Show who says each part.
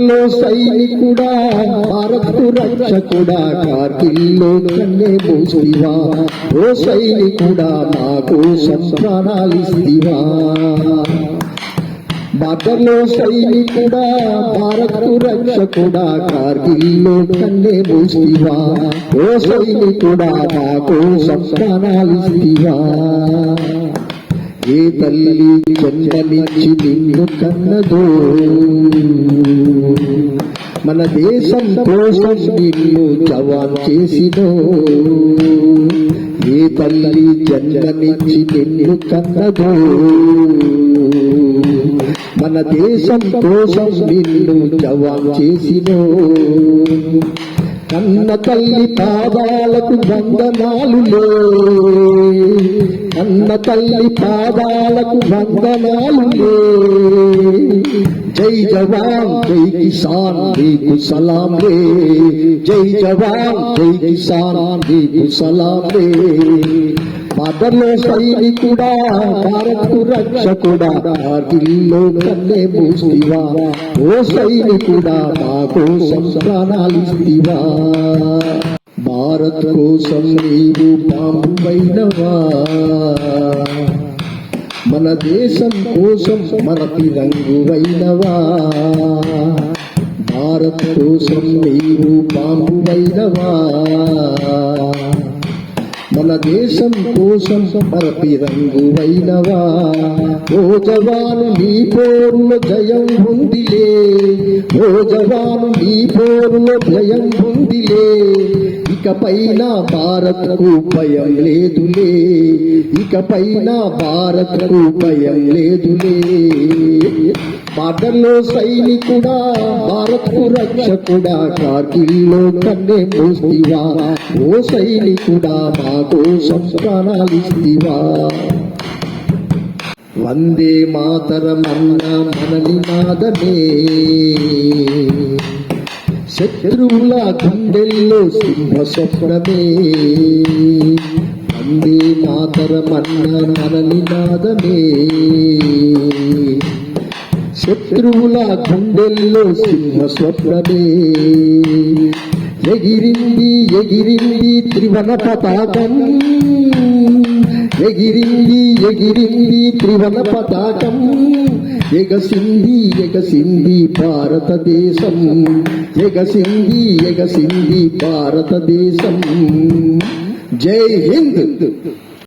Speaker 1: బార్డర్లో సైనికుడా భారత్ రక్షకుడా కార్గిల్లో కన్నే మూసివా. ఓ సైనికుడా మా కోసం ప్రాణాలిస్తివా బార్డర్లో సైనికుడా భారత్ రక్షకుడా కార్గిల్లో కన్నే మూసివా. ఓ సైనికుడా మా కోసం ప్రాణాలిస్తివా ఏ తల్లి జన్మనిచ్చి నిన్ను కన్నదో మన దేశం కోసం నిన్ను జవాన్ చేసినో ఏ తల్లి జన్మనిచ్చి నిన్ను కన్నదో మన దేశం కోసం నిన్ను జవాన్ చేసినో కన్న తల్లి పాదాలకు వందనాలులే అన్న తల్లి పాదాలకు వందనాలు జై జవాన్ జై కిసాన్ నీకు సలాం రే జై జవాన్ జై కిసాన్ నీకు సలాం రే మదర్లో సైనికుడా భారత్ రక్షకుడా కార్గిల్లో కన్నే మూసివా. ఓ సైనికుడా మా కోసం ప్రాణాలిస్తివా భారత్ కోసం నీవు పాంబైనవా మన దేశం కోసం మన తిరంగువైనవా? భారత్ కోసం నీవు పాంబువైనవా మన దేశం కోసం మరపి రంగువైనవా ఓ నీ పోరులో జయం ఉందిలే. ఓ నీ పోరులో జయం ఉందిలే. ఇకపైన భారత్కు భయం లేదులే. ఇకపైన భారత్కు భయం లేదులే. మాటల్లో సైనికుడా భారత్కు రక్షకుడా కార్గిల్లో కన్నే మోస్తివా ఓ సైనికుడా మా కోసం ప్రాణాలిస్తివా వందే మాతరమన్న మనలి నినాదమే శత్రువుల గుండెల్లో సింహ స్వప్నమే వందే మాతరమన్న మన నినాదమే శత్రువుల గుండెల్లో సింహ స్వప్నమే ఎగిరింది ఎగిరింది త్రివన పతాకం. ఎగిరింది ఎగిరింది త్రివన పతాకం. ఎగసింది ఎగసింది భారతదేశం. ఎగసింది ఎగసింది భారతదేశం. జై హింద్.